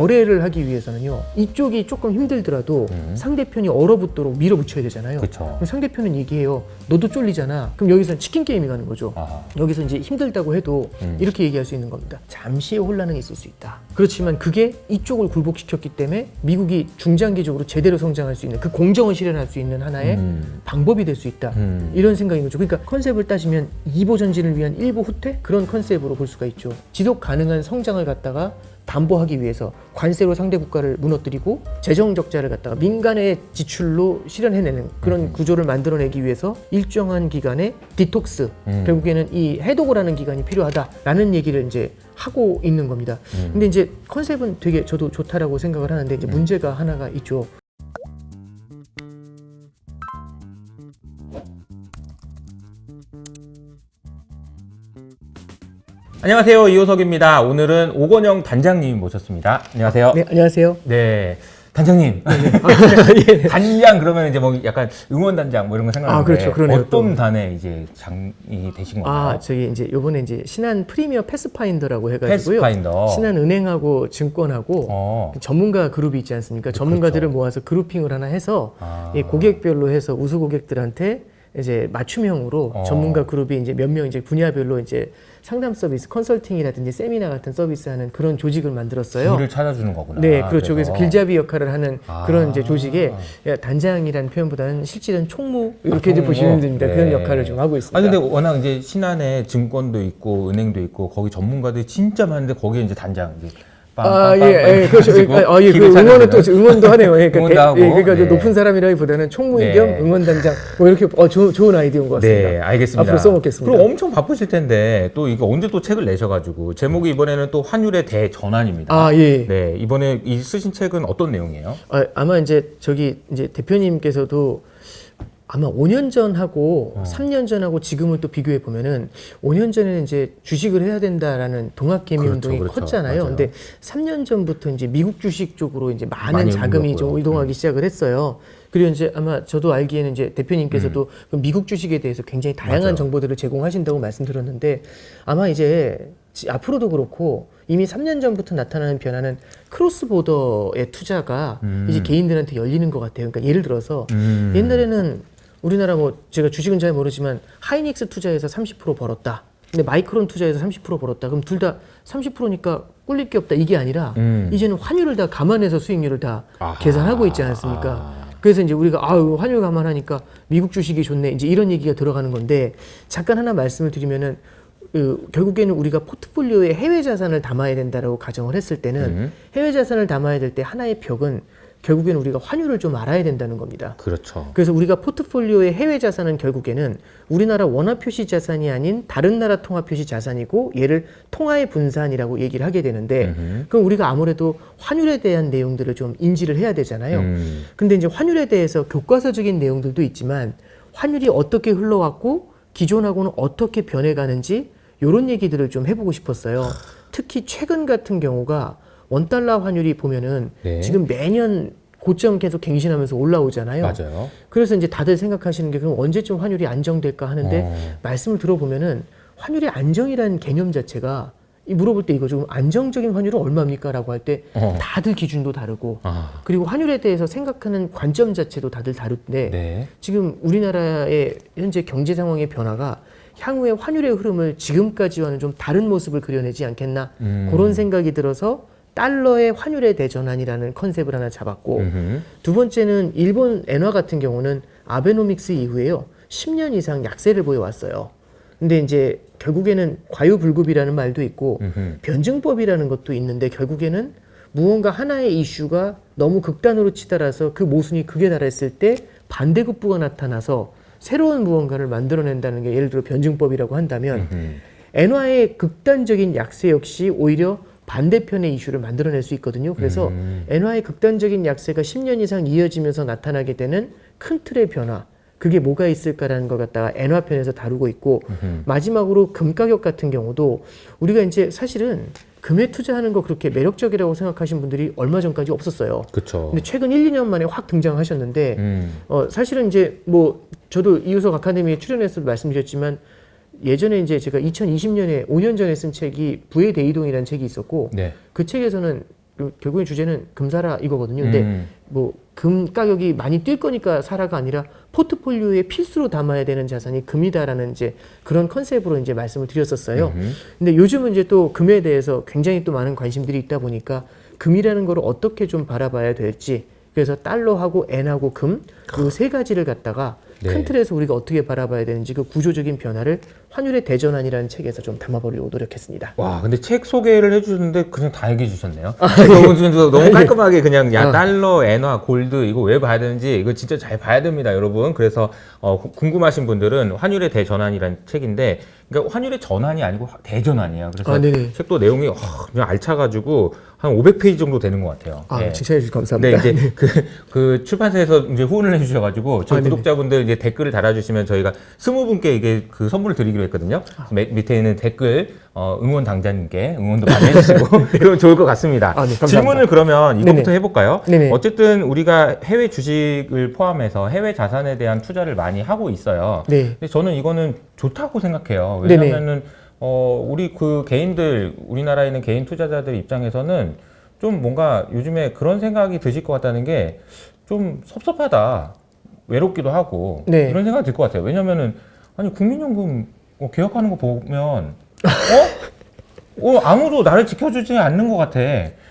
거래를 하기 위해서는요. 이쪽이 조금 힘들더라도 음. 상대편이 얼어붙도록 밀어붙여야 되잖아요. 그쵸. 그럼 상대편은 얘기해요. 너도 쫄리잖아. 그럼 여기서는 치킨 게임이 가는 거죠. 아. 여기서 이제 힘들다고 해도 음. 이렇게 얘기할 수 있는 겁니다. 잠시의 혼란은 있을 수 있다. 그렇지만 그게 이쪽을 굴복시켰기 때문에 미국이 중장기적으로 제대로 성장할 수 있는 그 공정을 실현할 수 있는 하나의 음. 방법이 될 수 있다. 음. 이런 생각인 거죠. 그러니까 컨셉을 따지면 이보 전진을 위한 일보 후퇴 그런 컨셉으로 볼 수가 있죠. 지속 가능한 성장을 갖다가 담보하기 위해서 관세로 상대 국가를 무너뜨리고 재정 적자를 갖다가 민간의 지출로 실현해내는 그런 음. 구조를 만들어내기 위해서 일정한 기간의 디톡스 음. 결국에는 이 해독을 하는 기간이 필요하다라는 얘기를 이제 하고 있는 겁니다. 음. 근데 이제 컨셉은 되게 저도 좋다라고 생각을 하는데 이제 문제가 하나가 있죠. 안녕하세요. 이호석입니다. 오늘은 오건영 단장님 모셨습니다. 안녕하세요. 네, 안녕하세요. 네. 단장님. 예. 단장 그러면 이제 뭐 약간 응원 단장 뭐 이런 거 생각하는데 아, 그렇죠. 그러네요, 어떤 또. 단에 이제 장이 되신 건가요? 아, 저기 이제 요번에 이제 신한 프리미어 패스파인더라고 해 가지고요. 패스파인더. 신한 은행하고 증권하고 어. 전문가 그룹이 있지 않습니까? 전문가들을 모아서 그룹핑을 하나 해서 아. 이 고객별로 해서 우수 고객들한테 이제 맞춤형으로 어. 전문가 그룹이 이제 몇 명 이제 분야별로 이제 상담 서비스, 컨설팅이라든지 세미나 같은 서비스하는 그런 조직을 만들었어요. 길을 찾아주는 거구나. 네, 그렇죠. 그래서 그래서. 길잡이 역할을 하는 아. 그런 이제 조직에 단장이라는 표현보다는 실질은 총무 이렇게 총무. 보시면 됩니다. 그런 네. 역할을 좀 하고 있습니다. 아니 근데 워낙 이제 신한에 증권도 있고 은행도 있고 거기 전문가들이 진짜 많은데 거기에 이제 단장 이제 아, 예, 예, 그렇죠. 아, 예, 그 응원은 또. 응원도 하네요. 예, 그러니까, 응원도 대- 하고, 예, 그러니까 네. 높은 사람이라기보다는 총무이 네. 겸 응원단장 뭐 이렇게 어, 조, 좋은 아이디어인 것 같습니다. 네, 알겠습니다. 앞으로 써먹겠습니다. 그럼 엄청 바쁘실 텐데 또 이거 언제 또 책을 내셔가지고 제목이 이번에는 또 환율의 대전환입니다. 아, 예. 네, 이번에 이 쓰신 책은 어떤 내용이에요? 아, 아마 이제 저기 이제 대표님께서도 아마 5년 전하고 어. 3년 전하고 지금을 또 비교해 보면은 5년 전에는 이제 주식을 해야 된다라는 동학개미 그렇죠, 운동이 그렇죠. 컸잖아요. 맞아요. 근데 3년 전부터 이제 미국 주식 쪽으로 이제 많은 자금이 좀 물렸고요. 음. 이동하기 시작을 했어요. 그리고 이제 아마 저도 알기에는 이제 대표님께서도 그 미국 주식에 대해서 굉장히 다양한 음. 맞아요. 정보들을 제공하신다고 말씀드렸는데 아마 이제 지- 앞으로도 그렇고 이미 3년 전부터 나타나는 변화는 크로스 보더의 투자가 음. 이제 개인들한테 열리는 것 같아요. 그러니까 예를 들어서 음. 옛날에는 우리나라 뭐 제가 주식은 잘 모르지만 하이닉스 투자해서 30% 벌었다. 근데 마이크론 투자해서 30% 벌었다. 그럼 둘 다 30%니까 꿀릴 게 없다. 이게 아니라 음. 이제는 환율을 다 감안해서 수익률을 다 아하. 계산하고 있지 않습니까? 아. 그래서 이제 우리가 아유 환율 감안하니까 미국 주식이 좋네. 이제 이런 얘기가 들어가는 건데 잠깐 하나 말씀을 드리면은 그 결국에는 우리가 포트폴리오에 해외 자산을 담아야 된다라고 가정을 했을 때는 음. 해외 자산을 담아야 될 때 하나의 벽은 결국에는 우리가 환율을 좀 알아야 된다는 겁니다. 그렇죠. 그래서 우리가 포트폴리오의 해외 자산은 결국에는 우리나라 원화 표시 자산이 아닌 다른 나라 통화 표시 자산이고 얘를 통화의 분산이라고 얘기를 하게 되는데 음흠. 그럼 우리가 아무래도 환율에 대한 내용들을 좀 인지를 해야 되잖아요. 음. 근데 이제 환율에 대해서 교과서적인 내용들도 있지만 환율이 어떻게 흘러왔고 기존하고는 어떻게 변해가는지 이런 얘기들을 좀 해보고 싶었어요. 특히 최근 같은 경우가 원달러 환율이 보면은 네. 지금 매년 고점 계속 갱신하면서 올라오잖아요. 맞아요. 그래서 이제 다들 생각하시는 게 그럼 언제쯤 환율이 안정될까 하는데 어. 말씀을 들어보면은 환율의 안정이라는 개념 자체가 이 물어볼 때 이거 좀 안정적인 환율은 얼마입니까라고 할 때 어. 다들 기준도 다르고 아. 그리고 환율에 대해서 생각하는 관점 자체도 다들 다른데 네. 지금 우리나라의 현재 경제 상황의 변화가 향후의 환율의 흐름을 지금까지와는 좀 다른 모습을 그려내지 않겠나 음. 그런 생각이 들어서 달러의 환율의 대전환이라는 컨셉을 하나 잡았고 음흠. 두 번째는 일본 엔화 같은 경우는 아베노믹스 이후에요 10년 이상 약세를 보여왔어요. 근데 이제 결국에는 과유불급이라는 말도 있고 음흠. 변증법이라는 것도 있는데 결국에는 무언가 하나의 이슈가 너무 극단으로 치달아서 그 모순이 극에 달했을 때 반대급부가 나타나서 새로운 무언가를 만들어낸다는 게 예를 들어 변증법이라고 한다면. 엔화의 극단적인 약세 역시 오히려 반대편의 이슈를 만들어낼 수 있거든요. 그래서 음. 엔화의 극단적인 약세가 10년 이상 이어지면서 나타나게 되는 큰 틀의 변화. 그게 뭐가 있을까라는 걸 갖다가 엔화 편에서 다루고 있고 음흠. 마지막으로 금 가격 같은 경우도 우리가 이제 사실은 금에 투자하는 거 그렇게 매력적이라고 생각하신 분들이 얼마 전까지 없었어요. 그렇죠. 근데 최근 1, 2년 만에 확 등장하셨는데 음. 어, 사실은 이제 뭐 저도 이우석 아카데미에 출연해서 말씀드렸지만 예전에 이제 제가 2020년에 5년 전에 쓴 책이 부의 대이동이라는 책이 있었고 네. 그 책에서는 그 결국엔 주제는 금사라 이거거든요. 근데 음. 뭐금 가격이 많이 뛸 거니까 사라가 아니라 포트폴리오에 필수로 담아야 되는 자산이 금이다라는 이제 그런 컨셉으로 이제 말씀을 드렸었어요. 음흠. 근데 요즘은 이제 또 금에 대해서 굉장히 또 많은 관심들이 있다 보니까 금이라는 거를 어떻게 좀 바라봐야 될지 그래서 달러하고 엔하고 금이세 가지를 갖다가 네. 큰 틀에서 우리가 어떻게 바라봐야 되는지 그 구조적인 변화를 환율의 대전환이라는 책에서 좀 담아보려고 노력했습니다. 와, 근데 책 소개를 해주는데 그냥 다 얘기해 주셨네요. 너무, 좀- 좀 너무 깔끔하게 그냥 야 어. 달러, 엔화, 골드 이거 왜 봐야 되는지 이거 진짜 잘 봐야 됩니다, 여러분. 그래서 어, 구- 궁금하신 분들은 환율의 대전환이라는 책인데, 그러니까 환율의 전환이 아니고 화- 대전환이에요. 그래서 아, 네네. 책도 내용이 와, 그냥 알차가지고 한 500페이지 정도 되는 것 같아요. 아, 예. 칭찬해 주셔서 네, 감사합니다. 이제 그, 그 출판사에서 이제 후원을 해주셔가지고 저희 아, 네네. 구독자분들 이제 댓글을 달아주시면 저희가 스무 분께 이게 그 선물을 드리기로 했거든요. 아. 맨 밑에 있는 댓글 어, 응원 당자님께 응원도 많이 해주시고 그러면 좋을 것 같습니다. 아, 네. 질문을 그러면 이거부터 네네. 해볼까요? 네네. 어쨌든 우리가 해외 주식을 포함해서 해외 자산에 대한 투자를 많이 하고 있어요. 네. 근데 저는 이거는 좋다고 생각해요. 왜냐면은 어 우리 그 개인들 우리나라에 있는 개인 투자자들 입장에서는 좀 뭔가 요즘에 그런 생각이 드실 것 같다는 게 좀 섭섭하다. 외롭기도 하고 네. 이런 생각이 들 것 같아요. 왜냐면은 아니 국민연금 뭐 개혁하는 거 보면 어? 어 아무도 나를 지켜주지 않는 것 같아.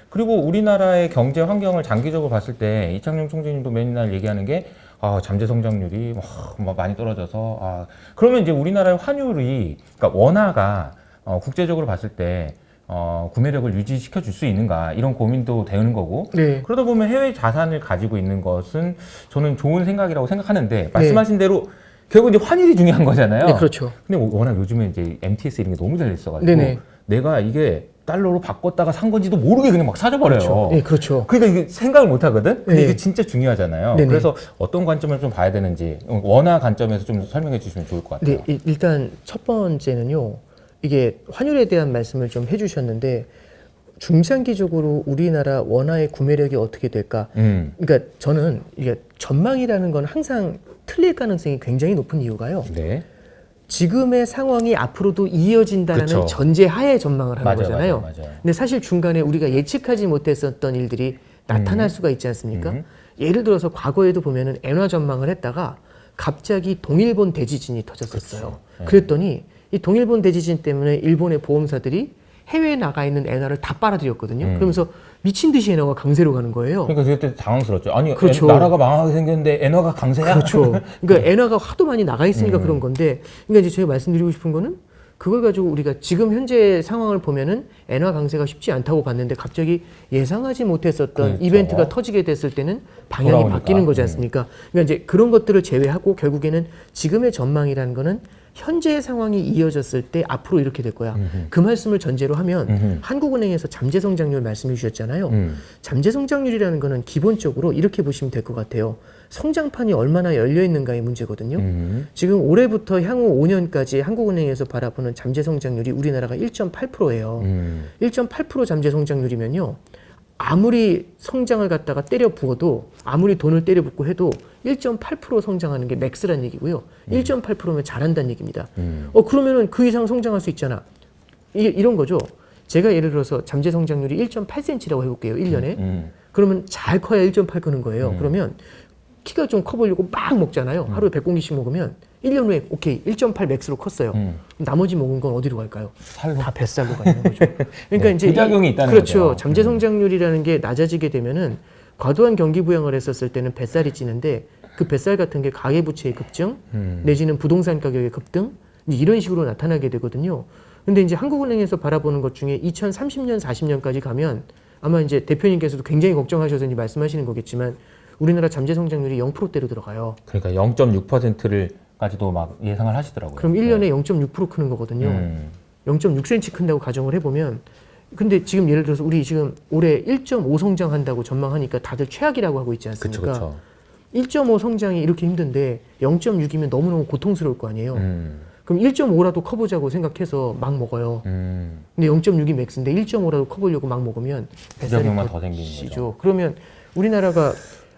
그리고 우리나라의 경제 환경을 장기적으로 봤을 때 이창용 총재님도 맨날 얘기하는 게 아, 잠재 성장률이 와, 뭐 많이 떨어져서 아 그러면 이제 우리나라의 환율이 그러니까 원화가 어, 국제적으로 봤을 때 어, 구매력을 유지시켜 줄 수 있는가 이런 고민도 되는 거고 네. 그러다 보면 해외 자산을 가지고 있는 것은 저는 좋은 생각이라고 생각하는데 말씀하신 대로 결국 이제 환율이 중요한 거잖아요. 네, 그렇죠. 근데 워낙 요즘에 이제 MTS 이런 게 너무 잘 됐어가지고 네네. 내가 이게 달러로 바꿨다가 산 건지도 모르게 그냥 막 사줘버려요. 네, 그렇죠. 그러니까 이게 생각을 못 하거든? 근데 네. 이게 진짜 중요하잖아요. 네네. 그래서 어떤 관점을 좀 봐야 되는지, 원화 관점에서 좀 설명해 주시면 좋을 것 같아요. 네, 일- 일단 첫 번째는요. 이게 환율에 대한 말씀을 좀 해주셨는데 중장기적으로 우리나라 원화의 구매력이 어떻게 될까? 음. 그러니까 저는 이게 전망이라는 건 항상 틀릴 가능성이 굉장히 높은 이유가요. 네. 지금의 상황이 앞으로도 이어진다는 그쵸. 전제 하에 전망을 하는 맞아요, 거잖아요. 맞아요, 맞아요. 근데 사실 중간에 우리가 예측하지 못했었던 일들이 나타날 수가 있지 않습니까? 음. 예를 들어서 과거에도 보면은 엔화 전망을 했다가 갑자기 동일본 대지진이 터졌었어요. 네. 그랬더니 이 동일본 대지진 때문에 일본의 보험사들이 해외에 나가 있는 엔화를 다 빨아들였거든요. 음. 그러면서 미친 듯이 엔화가 강세로 가는 거예요. 그러니까 그때 당황스럽죠. 아니, 그렇죠. 엔- 나라가 망하게 생겼는데 엔화가 강세야? 그렇죠. 그러니까 엔화가 하도 많이 나가 있으니까 음. 그런 건데, 그러니까 이제 제가 말씀드리고 싶은 거는 그걸 가지고 우리가 지금 현재 상황을 보면은 엔화 강세가 쉽지 않다고 봤는데 갑자기 예상하지 못했었던 그렇죠. 이벤트가 터지게 됐을 때는 방향이 돌아오니까. 바뀌는 거지 음. 않습니까? 그러니까 이제 그런 것들을 제외하고 결국에는 지금의 전망이라는 거는 현재의 상황이 이어졌을 때 앞으로 이렇게 될 거야. 음흠. 그 말씀을 전제로 하면 음흠. 한국은행에서 잠재 성장률 말씀해 주셨잖아요. 음. 잠재 성장률이라는 거는 기본적으로 이렇게 보시면 될 것 같아요. 성장판이 얼마나 열려 있는가의 문제거든요. 음. 지금 올해부터 향후 5년까지 한국은행에서 바라보는 잠재 성장률이 우리나라가 1.8%예요. 음. 1.8% 잠재 성장률이면요. 아무리 성장을 갖다가 때려 부어도 아무리 돈을 때려 붓고 해도 1.8% 성장하는 게 맥스란 얘기고요. 1.8%면 잘한다는 얘기입니다. 음. 어 그러면은 그 이상 성장할 수 있잖아. 이게 이런 거죠. 제가 예를 들어서 잠재 성장률이 1.8cm라고 해볼게요. 1년에. 음. 그러면 잘 커야 1.8 크는 거예요. 음. 그러면 키가 좀 커 보려고 막 먹잖아요. 하루에 100공기씩 먹으면 1년 후에 오케이 1.8 맥스로 컸어요. 음. 나머지 먹은 건 어디로 갈까요? 살로. 다 뱃살로 가는 거죠. 그러니까 네, 이제 부작용이 이- 있다는 그렇죠. 거죠. 음. 잠재 성장률이라는 게 낮아지게 되면은 과도한 경기 부양을 했었을 때는 뱃살이 찌는데 그 뱃살 같은 게 가계 부채의 급증 음. 내지는 부동산 가격의 급등 이런 식으로 나타나게 되거든요. 근데 이제 한국은행에서 바라보는 것 중에 2030년 40년까지 가면 아마 이제 대표님께서도 굉장히 걱정하셔서 이제 말씀하시는 거겠지만 우리나라 잠재 성장률이 0%대로 들어가요. 그러니까 0.6%를 까지도 막 예상을 하시더라고요. 그럼 1년에 0.6% 크는 거거든요. 음. 0.6cm 큰다고 가정을 해보면 근데 지금 예를 들어서 우리 지금 올해 1.5 성장한다고 전망하니까 다들 최악이라고 하고 있지 그쵸, 않습니까? 그쵸. 1.5 성장이 이렇게 힘든데 0.6이면 너무너무 고통스러울 거 아니에요. 음. 그럼 1.5라도 커보자고 생각해서 막 먹어요. 음. 근데 0.6이 맥스인데 1.5라도 커보려고 막 먹으면 뱃살이 더 생기는 거죠. 죠 그러면 우리나라가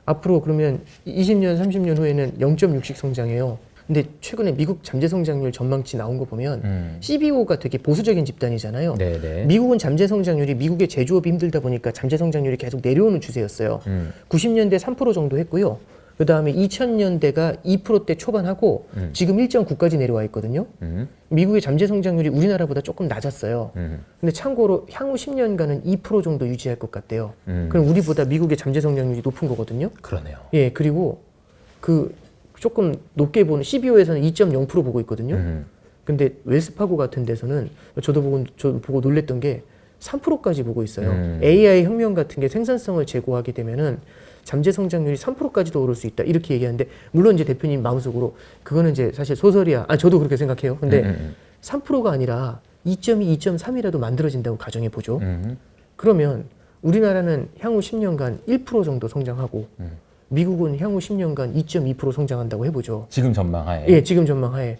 앞으로 그러면 20년, 30년 후에는 0.6씩 성장해요. 근데 최근에 미국 잠재 성장률 전망치 나온 거 보면 음. CBO가 되게 보수적인 집단이잖아요. 네네. 미국은 잠재 성장률이 미국의 제조업이 힘들다 보니까 잠재 성장률이 계속 내려오는 추세였어요. 음. 90년대 3% 정도 했고요. 그 다음에 2000년대가 2%대 초반하고 음. 지금 1.9까지 내려와 있거든요. 음. 미국의 잠재 성장률이 우리나라보다 조금 낮았어요. 음. 근데 참고로 향후 10년간은 2% 정도 유지할 것 같대요. 음. 그럼 우리보다 미국의 잠재 성장률이 높은 거거든요. 그러네요. 예, 그리고 그 조금 높게 보는 CBO에서는 2.0% 보고 있거든요. 음. 근데 웰스파고 같은 데서는 저도 보고 저 보고 놀랬던 게 3%까지 보고 있어요. 음. AI 혁명 같은 게 생산성을 제고하게 되면은 잠재 성장률이 3%까지도 오를 수 있다 이렇게 얘기하는데 물론 이제 대표님 마음속으로 그거는 이제 사실 소설이야. 아 저도 그렇게 생각해요. 근데 음, 음, 3%가 아니라 2.2, 2.3이라도 만들어진다고 가정해 보죠. 음. 그러면 우리나라는 향후 10년간 1% 정도 성장하고 음. 미국은 향후 10년간 2.2% 성장한다고 해보죠. 지금 전망하에. 예, 지금 전망하에.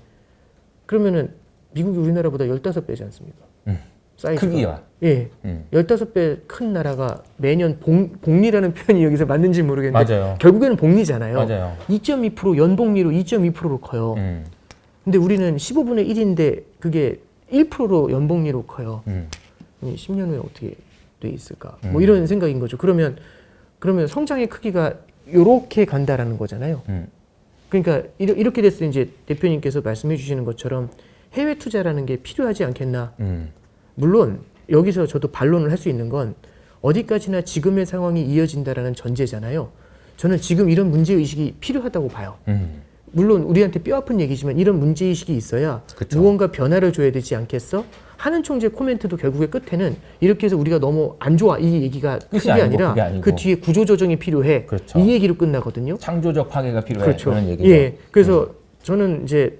그러면은 미국이 우리나라보다 15배지 않습니까? 음. 사이즈가. 크기와. 예. 음. 15배 큰 나라가 매년 복, 복리라는 표현이 여기서 맞는지 모르겠는데 맞아요. 결국에는 복리잖아요. 맞아요. 2.2% 연복리로 2.2%로 커요. 음. 근데 우리는 15분의 1인데 그게 1%로 연복리로 커요. 음. 10년 후에 어떻게 돼 있을까? 음. 뭐 이런 생각인 거죠. 그러면 그러면 성장의 크기가 요렇게 간다라는 거잖아요. 음. 그러니까 이렇게 됐을 때 이제 대표님께서 말씀해 주시는 것처럼 해외 투자라는 게 필요하지 않겠나? 음. 물론 여기서 저도 반론을 할 수 있는 건 어디까지나 지금의 상황이 이어진다라는 전제잖아요. 저는 지금 이런 문제 의식이 필요하다고 봐요. 음. 물론 우리한테 뼈 아픈 얘기지만 이런 문제 의식이 있어야 그쵸. 무언가 변화를 줘야 되지 않겠어? 하는 총재 코멘트도 결국에 끝에는 이렇게 해서 우리가 너무 안 좋아 이 얘기가 게 아니라 그게 아니고. 그 뒤에 구조 조정이 필요해 그렇죠. 이 얘기로 끝나거든요. 창조적 파괴가 필요해. 그렇죠. 그런 얘기죠. 음. 예. 그래서 저는 이제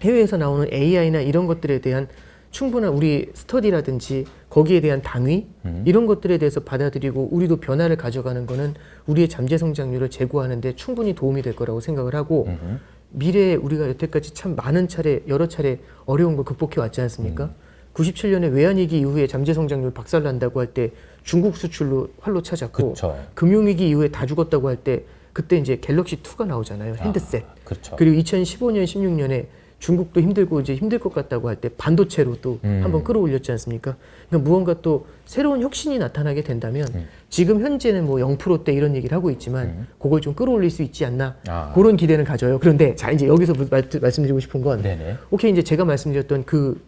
해외에서 나오는 AI나 이런 것들에 대한 충분한 우리 스터디라든지 거기에 대한 당위 음. 이런 것들에 대해서 받아들이고 우리도 변화를 가져가는 거는 우리의 잠재 성장률을 제고하는데 충분히 도움이 될 거라고 생각을 하고 음흠. 미래에 우리가 여태까지 참 많은 차례 여러 차례 어려운 걸 극복해 왔지 않습니까? 음. 97년에 외환위기 이후에 잠재 성장률 박살난다고 할 때 중국 수출로 활로 찾았고 그렇죠. 금융위기 이후에 다 죽었다고 할 때 그때 이제 갤럭시 2가 나오잖아요 핸드셋 그렇죠. 그리고 2015년 16년에 중국도 힘들고 이제 힘들 것 같다고 할 때 반도체로 또 음. 한번 끌어올렸지 않습니까? 그러니까 무언가 또 새로운 혁신이 나타나게 된다면 음. 지금 현재는 뭐 0%대 이런 얘기를 하고 있지만 음. 그걸 좀 끌어올릴 수 있지 않나 아. 그런 기대는 가져요. 그런데 자 이제 여기서 무- 말, 말씀드리고 싶은 건 네네. 오케이 이제 제가 말씀드렸던 그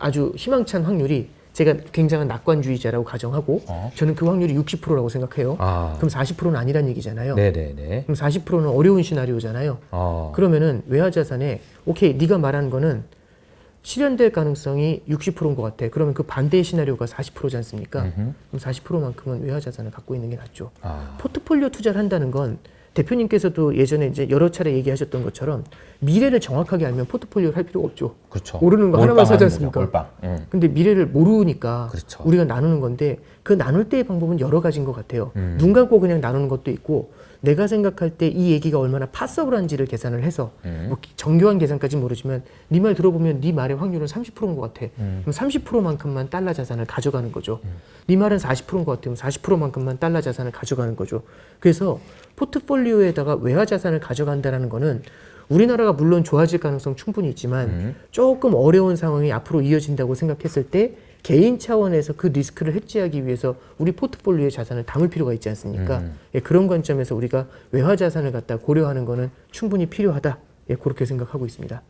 아주 희망찬 확률이 제가 굉장한 낙관주의자라고 가정하고 어. 저는 그 확률이 60%라고 생각해요. 아. 그럼 40%는 아니란 얘기잖아요. 네네네. 그럼 40%는 어려운 시나리오잖아요. 어. 그러면은 외화 자산에 오케이 네가 말한 거는 실현될 가능성이 60%인 것 같아. 그러면 그 반대의 시나리오가 40%지 않습니까? 음흠. 그럼 40%만큼은 외화 자산을 갖고 있는 게 낫죠. 아. 포트폴리오 투자를 한다는 건 대표님께서도 예전에 이제 여러 차례 얘기하셨던 것처럼 미래를 정확하게 알면 포트폴리오를 할 필요가 없죠. 그렇죠. 오르는 거 하나만 사지 않습니까? 몰빵. 음. 근데 미래를 모르니까 그렇죠. 우리가 나누는 건데 그 나눌 때의 방법은 여러 가지인 것 같아요. 음. 눈 감고 그냥 나누는 것도 있고 내가 생각할 때 이 얘기가 얼마나 파서블한지를 계산을 해서 음. 뭐 기- 정교한 계산까지 모르지만 네 말 들어보면 네 말의 확률은 30%인 것 같아. 음. 그럼 30%만큼만 달러 자산을 가져가는 거죠. 네 말은 40%인 것 같으면 40%만큼만 달러 자산을 가져가는 거죠. 그래서 포트폴리오에다가 외화 자산을 가져간다는 거는 우리나라가 물론 좋아질 가능성 충분히 있지만 음. 조금 어려운 상황이 앞으로 이어진다고 생각했을 때 개인 차원에서 그 리스크를 해지하기 위해서 우리 포트폴리오에 자산을 담을 필요가 있지 않습니까? 음. 예, 그런 관점에서 우리가 외화 자산을 갖다 고려하는 거는 충분히 필요하다. 예, 그렇게 생각하고 있습니다.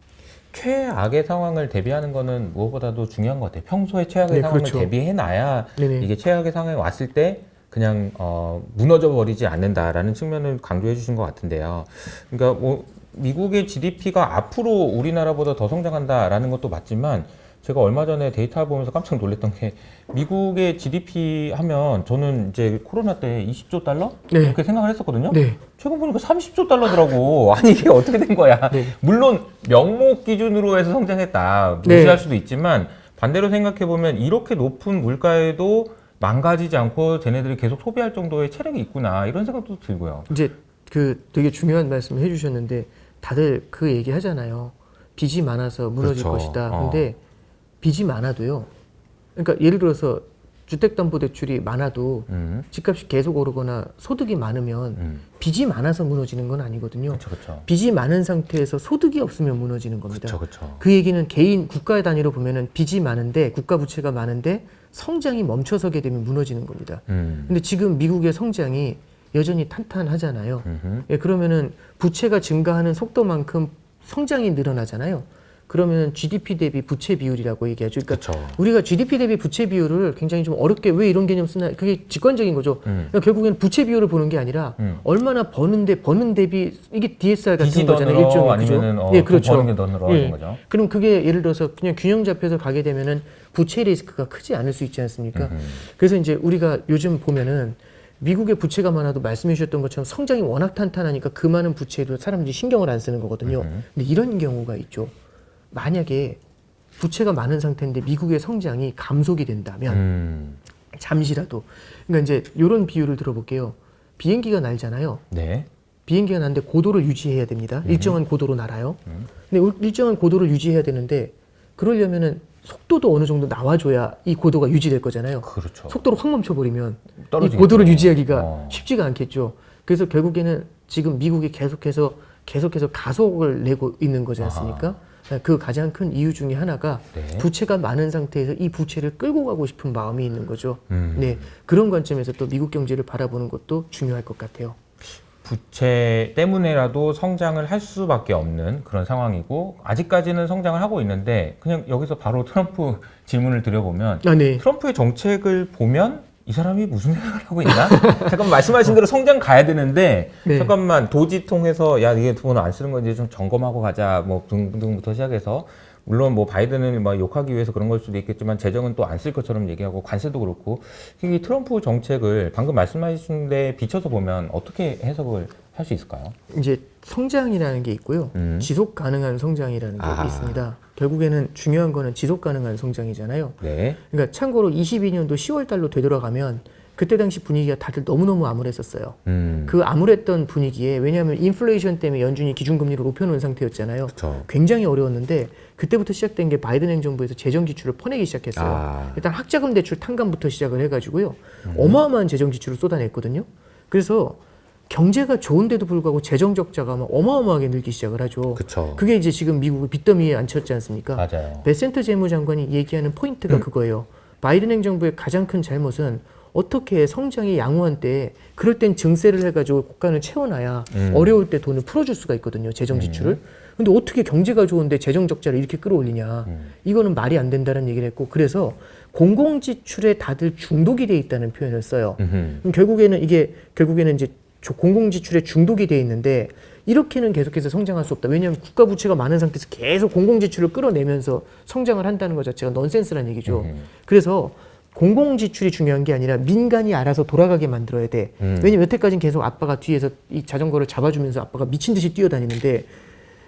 최악의 상황을 대비하는 거는 무엇보다도 중요한 것 같아요. 평소에 최악의 네, 상황을 그렇죠. 대비해 놔야. 이게 최악의 상황이 왔을 때 그냥 어, 무너져 버리지 않는다라는 측면을 강조해 주신 것 같은데요. 그러니까 뭐 미국의 GDP가 앞으로 우리나라보다 더 성장한다라는 것도 맞지만 제가 얼마 전에 데이터 보면서 깜짝 놀랐던 게 미국의 GDP 하면 저는 이제 코로나 때 20조 달러 네. 이렇게 생각을 했었거든요. 네. 최근 보니까 30조 달러더라고. 아니 이게 어떻게 된 거야? 네. 물론 명목 기준으로 해서 성장했다. 네. 무시할 수도 있지만 반대로 생각해 보면 이렇게 높은 물가에도 망가지지 않고 쟤네들이 계속 소비할 정도의 체력이 있구나 이런 생각도 들고요. 이제 그 되게 중요한 말씀을 해주셨는데 다들 그 얘기 하잖아요. 빚이 많아서 무너질 그렇죠. 것이다. 어. 근데 빚이 많아도요. 그러니까 예를 들어서 주택담보대출이 많아도 음. 집값이 계속 오르거나 소득이 많으면 음. 빚이 많아서 무너지는 건 아니거든요. 그렇죠, 그렇죠. 빚이 많은 상태에서 소득이 없으면 무너지는 겁니다. 그렇죠, 그렇죠. 그 얘기는 개인 국가 단위로 보면은 빚이 많은데 국가 부채가 많은데 성장이 멈춰서게 되면 무너지는 겁니다. 음. 근데 지금 미국의 성장이 여전히 탄탄하잖아요. 음흠. 예, 그러면은 부채가 증가하는 속도만큼 성장이 늘어나잖아요. 그러면 GDP 대비 부채 비율이라고 얘기하죠. 그러니까 그렇죠. 우리가 GDP 대비 부채 비율을 굉장히 좀 어렵게 왜 이런 개념 쓰나 그게 직관적인 거죠. 음. 그러니까 결국에는 부채 비율을 보는 게 아니라 음. 얼마나 버는데 버는 대비 이게 DSR 같은 거잖아요. 일종의 아니면은? 어, 예, 그렇죠. 버는 게더 늘어나는 예. 거죠. 그럼 그게 예를 들어서 그냥 균형 잡혀서 가게 되면은 부채 리스크가 크지 않을 수 있지 않습니까? 음흠. 그래서 이제 우리가 요즘 보면은 미국의 부채가 많아도 말씀해 주셨던 것처럼 성장이 워낙 탄탄하니까 그 많은 부채에도 사람들이 신경을 안 쓰는 거거든요. 음. 근데 이런 경우가 있죠. 만약에 부채가 많은 상태인데 미국의 성장이 감속이 된다면 음. 잠시라도 그러니까 이제 이런 비유를 들어볼게요. 비행기가 날잖아요. 네. 비행기가 나는데 고도를 유지해야 됩니다. 음. 일정한 고도로 날아요. 근데 일- 일정한 고도를 유지해야 되는데 그러려면은 속도도 어느 정도 나와줘야 이 고도가 유지될 거잖아요. 그렇죠. 속도를 확 멈춰버리면 이 떨어지겠죠. 고도를 유지하기가 어. 쉽지가 않겠죠. 그래서 결국에는 지금 미국이 계속해서 계속해서 가속을 내고 있는 거지 않습니까? 그 가장 큰 이유 중에 하나가 네. 부채가 많은 상태에서 이 부채를 끌고 가고 싶은 마음이 있는 거죠. 음. 네 그런 관점에서 또 미국 경제를 바라보는 것도 중요할 것 같아요. 부채 때문에라도 성장을 할 수밖에 없는 그런 상황이고 아직까지는 성장을 하고 있는데 그냥 여기서 바로 트럼프 질문을 드려보면 아 네. 트럼프의 정책을 보면 이 사람이 무슨 생각을 하고 있나? 잠깐 말씀하신 대로 성장 가야 되는데 네. 잠깐만 도지 통해서 야 이게 돈 안 쓰는 건지 좀 점검하고 가자 뭐 등등부터 시작해서 물론 뭐 바이든을 막 욕하기 위해서 그런 걸 수도 있겠지만 재정은 또 안 쓸 것처럼 얘기하고 관세도 그렇고 이 트럼프 정책을 방금 말씀하신 데 비춰서 보면 어떻게 해석을 할 수 있을까요? 이제 성장이라는 게 있고요. 음. 지속 가능한 성장이라는 게 아. 있습니다. 결국에는 중요한 거는 지속 가능한 성장이잖아요. 네. 그러니까 참고로 22년도 10월 달로 되돌아가면 그때 당시 분위기가 다들 너무너무 암울했었어요. 음. 그 암울했던 분위기에 왜냐하면 인플레이션 때문에 연준이 기준금리를 높여놓은 상태였잖아요. 그렇죠. 굉장히 어려웠는데 그때부터 시작된 게 바이든 행정부에서 재정 지출을 퍼내기 시작했어요. 아. 일단 학자금 대출 탕감부터 시작을 해가지고요. 어마어마한 재정 지출을 쏟아냈거든요. 그래서 경제가 좋은데도 불구하고 재정 적자가 막 어마어마하게 늘기 시작을 하죠. 그렇죠. 그게 이제 지금 미국을 빚더미에 앉혔지 않습니까? 맞아요. 베센트 재무장관이 얘기하는 포인트가 음. 그거예요. 바이든 행정부의 가장 큰 잘못은 어떻게 성장이 양호한 때 그럴 땐 증세를 해가지고 국간을 채워놔야 음. 어려울 때 돈을 풀어줄 수가 있거든요. 재정 지출을. 근데 어떻게 경제가 좋은데 재정 적자를 이렇게 끌어올리냐. 음. 이거는 말이 안 된다는 얘기를 했고 그래서 공공지출에 다들 중독이 돼 있다는 표현을 써요. 음흠. 그럼 결국에는 이게 결국에는 이제 조- 공공지출에 중독이 돼 있는데 이렇게는 계속해서 성장할 수 없다. 왜냐하면 국가 부채가 많은 상태에서 계속 공공지출을 끌어내면서 성장을 한다는 것 자체가 넌센스란 얘기죠. 음. 그래서 공공지출이 중요한 게 아니라 민간이 알아서 돌아가게 만들어야 돼. 음. 왜냐면 여태까지는 계속 아빠가 뒤에서 이 자전거를 잡아주면서 아빠가 미친 듯이 뛰어다니는데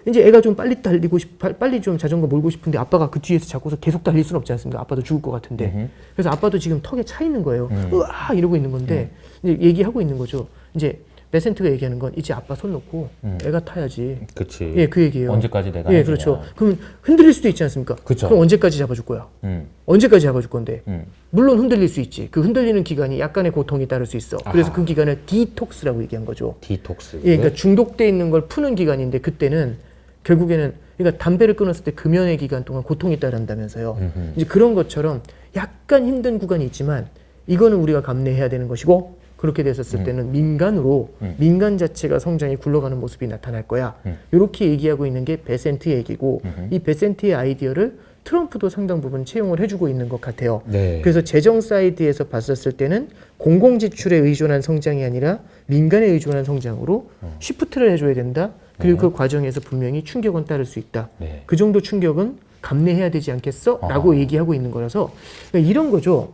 이제 애가 좀 빨리 달리고 싶, 빨- 빨리 좀 자전거 몰고 싶은데 아빠가 그 뒤에서 잡고서 계속 달릴 수는 없지 않습니까? 아빠도 죽을 것 같은데. 음흠. 그래서 아빠도 지금 턱에 차 있는 거예요. 음. 으아 이러고 있는 건데 이제 얘기하고 있는 거죠. 이제 베센트가 얘기하는 건 이제 아빠 손 놓고 음. 애가 타야지. 그치. 예, 그 얘기예요. 언제까지 내가 예. 그렇죠. 그럼 흔들릴 수도 있지 않습니까? 그쵸. 럼 언제까지 잡아줄 거야? 음. 언제까지 잡아줄 건데? 음. 물론 흔들릴 수 있지. 그 흔들리는 기간이 약간의 고통이 따를 수 있어. 그래서 아하. 그 기간을 디톡스라고 얘기한 거죠. 디톡스. 예, 그러니까 중독돼 있는 걸 푸는 기간인데 그때는 결국에는 그러니까 담배를 끊었을 때 금연의 기간 동안 고통이 따른다면서요. 음흠. 이제 그런 것처럼 약간 힘든 구간이 있지만 이거는 우리가 감내해야 되는 것이고 그렇게 됐었을 때는 민간으로 음. 민간 자체가 성장이 굴러가는 모습이 나타날 거야. 음. 이렇게 얘기하고 있는 게 베센트 얘기고 음흠. 이 베센트의 아이디어를 트럼프도 상당 부분 채용을 해주고 있는 것 같아요. 네. 그래서 재정 사이드에서 봤었을 때는 공공 지출에 의존한 성장이 아니라 민간에 의존한 성장으로 어. 쉬프트를 해줘야 된다. 그리고 그 과정에서 분명히 충격은 따를 수 있다. 네. 그 정도 충격은 감내해야 되지 않겠어? 라고 아. 얘기하고 있는 거라서 그러니까 이런 거죠.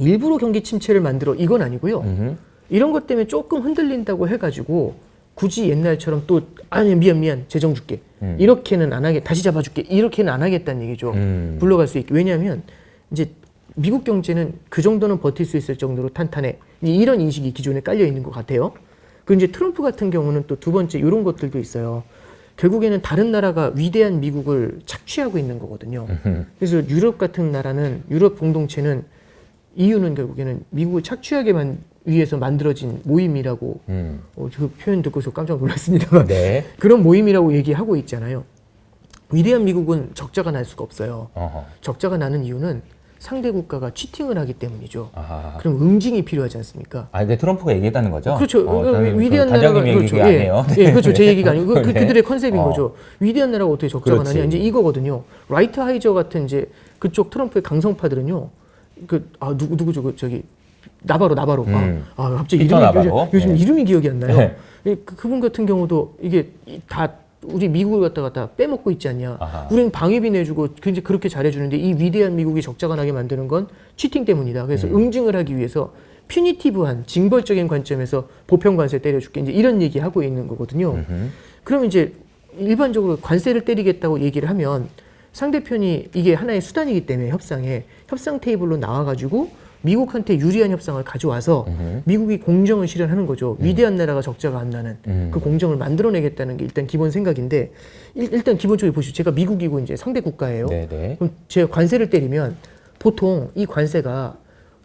일부러 경기 침체를 만들어 이건 아니고요. 음흠. 이런 것 때문에 조금 흔들린다고 해가지고 굳이 옛날처럼 또 아니 미안 미안 재정 줄게 음. 이렇게는 안 하게 다시 잡아줄게 이렇게는 안 하겠다는 얘기죠. 음. 불러갈 수 있게 왜냐하면 이제 미국 경제는 그 정도는 버틸 수 있을 정도로 탄탄해 이런 인식이 기존에 깔려 있는 것 같아요. 그 이제 트럼프 같은 경우는 또 두 번째 이런 것들도 있어요. 결국에는 다른 나라가 위대한 미국을 착취하고 있는 거거든요. 그래서 유럽 같은 나라는 유럽 공동체는 이유는 결국에는 미국을 착취하게만 위해서 만들어진 모임이라고 음. 어, 그 표현 듣고 저 깜짝 놀랐습니다만 네. 그런 모임이라고 얘기하고 있잖아요. 위대한 미국은 적자가 날 수가 없어요. 어허. 적자가 나는 이유는 상대 국가가 치팅을 하기 때문이죠. 아하. 그럼 응징이 필요하지 않습니까? 아, 이게 트럼프가 얘기했다는 거죠? 그렇죠. 어, 그 저는 위대한 그 나라가 그렇죠. 아니에요. 예, 예, 그렇죠. 제 얘기가 아니고 그, 그, 네. 그들의 컨셉인 어. 거죠. 위대한 나라가 어떻게 적자가 그렇지. 나냐 이제 이거거든요. 라이트 하이저 같은 이제 그쪽 트럼프의 강성파들은요. 그 아 누구 누구죠? 그 저기 나바로 나바로. 음. 아, 아 갑자기 이름이 나바로. 요즘, 요즘 네. 이름이 기억이 안 나요. 네. 예, 그, 그분 같은 경우도 이게 이- 다 우리 미국을 갖다 갖다 빼먹고 있지 않냐. 아하. 우리는 방위비 내주고 굉장히 그렇게 잘해주는데 이 위대한 미국이 적자가 나게 만드는 건 치팅 때문이다. 그래서 음. 응징을 하기 위해서 퓨니티브한 징벌적인 관점에서 보편 관세 때려줄게 이제 이런 얘기 하고 있는 거거든요. 음흠. 그럼 이제 일반적으로 관세를 때리겠다고 얘기를 하면 상대편이 이게 하나의 수단이기 때문에 협상에 협상 테이블로 나와가지고 미국한테 유리한 협상을 가져와서 음흠. 미국이 공정을 실현하는 거죠. 위대한 나라가 적자가 안 나는 음. 그 공정을 만들어내겠다는 게 일단 기본 생각인데 일, 일단 기본적으로 보시죠. 제가 미국이고 이제 상대 국가예요. 네네. 그럼 제가 관세를 때리면 보통 이 관세가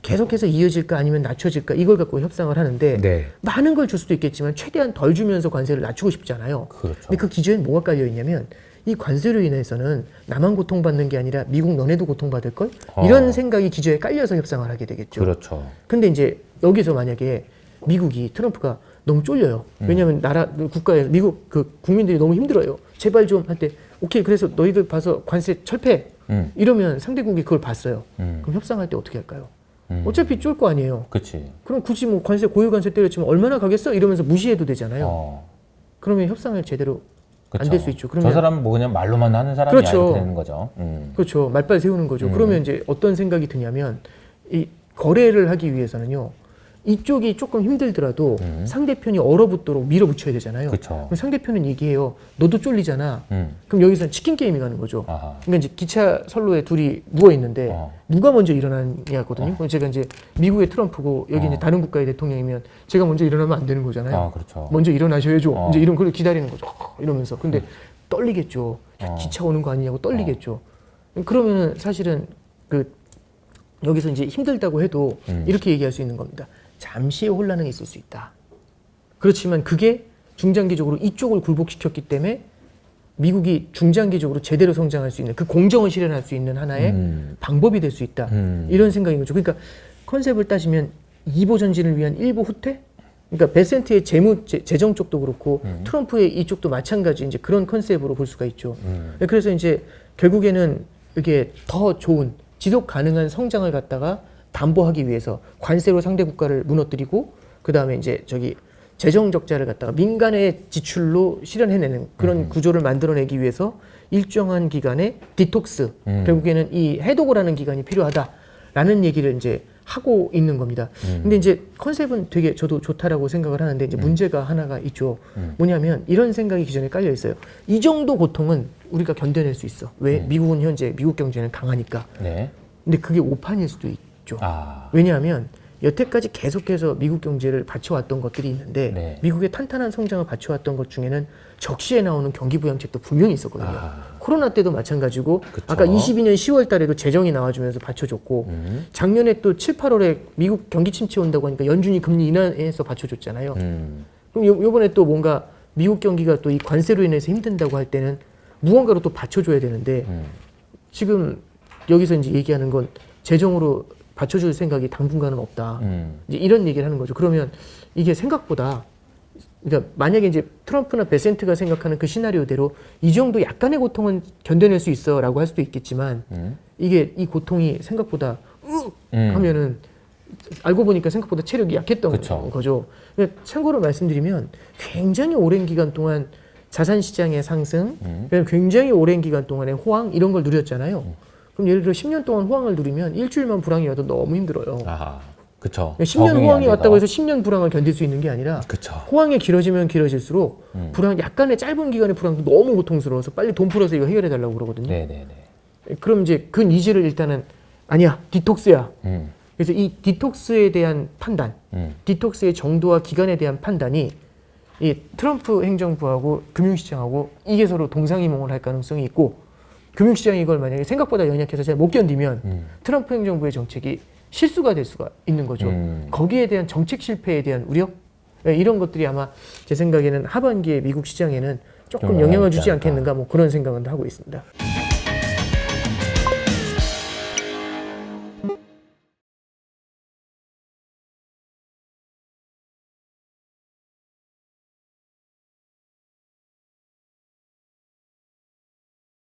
계속해서 이어질까 아니면 낮춰질까 이걸 갖고 협상을 하는데 네. 많은 걸 줄 수도 있겠지만 최대한 덜 주면서 관세를 낮추고 싶잖아요. 그렇죠. 근데 그 기준에 뭐가 깔려 있냐면 이 관세로 인해서는 나만 고통받는 게 아니라 미국 너네도 고통받을 걸 어. 이런 생각이 기저에 깔려서 협상을 하게 되겠죠. 그렇죠. 근데 이제 여기서 만약에 미국이 트럼프가 너무 쫄려요. 음. 왜냐하면 나라 국가에 미국 그 국민들이 너무 힘들어요. 제발 좀 할 때 오케이 그래서 너희들 봐서 관세 철폐 음. 이러면 상대국이 그걸 봤어요. 음. 그럼 협상할 때 어떻게 할까요? 음. 어차피 쫄 거 아니에요. 그치. 그럼 굳이 뭐 관세 고유 관세 때려치면 얼마나 가겠어 이러면서 무시해도 되잖아요. 어. 그러면 협상을 제대로 안 그쵸. 될수 있죠. 저 그러면 사람은 뭐 그냥 말로만 하는 사람이야 그렇죠. 이렇게 되는 거죠. 음. 그렇죠. 말빨 세우는 거죠. 음. 그러면 이제 어떤 생각이 드냐면 이 거래를 하기 위해서는요. 이쪽이 조금 힘들더라도 음. 상대편이 얼어붙도록 밀어붙여야 되잖아요. 그쵸. 그럼 상대편은 얘기해요. 너도 쫄리잖아. 음. 그럼 여기서 치킨 게임이 가는 거죠. 아하. 그러니까 이제 기차 선로에 둘이 누워 있는데 어. 누가 먼저 일어나냐거든요. 그럼 제가 이제 미국의 트럼프고 여기 어. 이제 다른 국가의 대통령이면 제가 먼저 일어나면 안 되는 거잖아요. 아, 그렇죠. 먼저 일어나셔야죠. 어. 이제 이런 걸 기다리는 거죠. 이러면서 근데 떨리겠죠. 야, 어. 기차 오는 거 아니냐고 떨리겠죠. 그러면은 사실은 그 여기서 이제 힘들다고 해도 음. 이렇게 얘기할 수 있는 겁니다. 잠시의 혼란은 있을 수 있다. 그렇지만 그게 중장기적으로 이쪽을 굴복시켰기 때문에 미국이 중장기적으로 제대로 성장할 수 있는 그 공정을 실현할 수 있는 하나의 음. 방법이 될 수 있다. 음. 이런 생각인 거죠. 그러니까 컨셉을 따지면 이보 전진을 위한 일보 후퇴? 그러니까 베센트의 재무 재- 재정 쪽도 그렇고 음. 트럼프의 이쪽도 마찬가지 이제 그런 컨셉으로 볼 수가 있죠. 음. 그래서 이제 결국에는 이게 더 좋은 지속 가능한 성장을 갖다가 담보하기 위해서 관세로 상대 국가를 무너뜨리고 그 다음에 이제 저기 재정 적자를 갖다가 민간의 지출로 실현해내는 그런 구조를 만들어내기 위해서 일정한 기간의 디톡스 음. 결국에는 이 해독을 하는 기간이 필요하다라는 얘기를 이제 하고 있는 겁니다. 음. 근데 이제 컨셉은 되게 저도 좋다라고 생각을 하는데 이제 문제가 하나가 있죠. 음. 뭐냐면 이런 생각이 기존에 깔려 있어요. 이 정도 고통은 우리가 견뎌낼 수 있어. 왜? 음. 미국은 현재 미국 경제는 강하니까. 네. 근데 그게 오판일 수도 있 죠. 아. 왜냐하면 여태까지 계속해서 미국 경제를 받쳐왔던 것들이 있는데 네. 미국의 탄탄한 성장을 받쳐왔던 것 중에는 적시에 나오는 경기 부양책도 분명히 있었거든요. 아. 코로나 때도 마찬가지고 그쵸. 아까 22년 10월 달에도 재정이 나와주면서 받쳐줬고 음. 작년에 또 7, 8월에 미국 경기 침체 온다고 하니까 연준이 금리 인하해서 받쳐줬잖아요. 음. 그럼 요, 요번에 또 뭔가 미국 경기가 또 이 관세로 인해서 힘든다고 할 때는 무언가로 또 받쳐줘야 되는데 음. 지금 여기서 이제 얘기하는 건 재정으로 받쳐줄 생각이 당분간은 없다. 음. 이제 이런 얘기를 하는 거죠. 그러면 이게 생각보다 그러니까 만약에 이제 트럼프나 베센트가 생각하는 그 시나리오대로 이 정도 약간의 고통은 견뎌낼 수 있어라고 할 수도 있겠지만 음. 이게 이 고통이 생각보다 으 음. 하면은 알고 보니까 생각보다 체력이 약했던 그쵸. 거죠. 그러니까 참고로 말씀드리면 굉장히 오랜 기간 동안 자산 시장의 상승, 음. 굉장히 오랜 기간 동안의 호황 이런 걸 누렸잖아요. 그럼 예를 들어 10년 동안 호황을 누리면 일주일만 불황이 와도 너무 힘들어요. 아하. 그쵸. 10년 적응이 안 호황이. 왔다고 해서 10년 불황을 견딜 수 있는 게 아니라 그쵸. 호황이 길어지면 길어질수록 음. 불황 약간의 짧은 기간의 불황도 너무 고통스러워서 빨리 돈 풀어서 이거 해결해 달라고 그러거든요. 네네네. 그럼 이제 그 니즈를 일단은 아니야 디톡스야. 음. 그래서 이 디톡스에 대한 판단, 음. 디톡스의 정도와 기간에 대한 판단이 이 트럼프 행정부하고 금융시장하고 이게 서로 동상이몽을 할 가능성이 있고 금융시장이 이걸 만약에 생각보다 연약해서 잘 못 견디면 음. 트럼프 행정부의 정책이 실수가 될 수가 있는 거죠. 음. 거기에 대한 정책 실패에 대한 우려 네, 이런 것들이 아마 제 생각에는 하반기에 미국 시장에는 조금 좀 영향을 주지. 않겠는가 뭐 그런 생각은 하고 있습니다.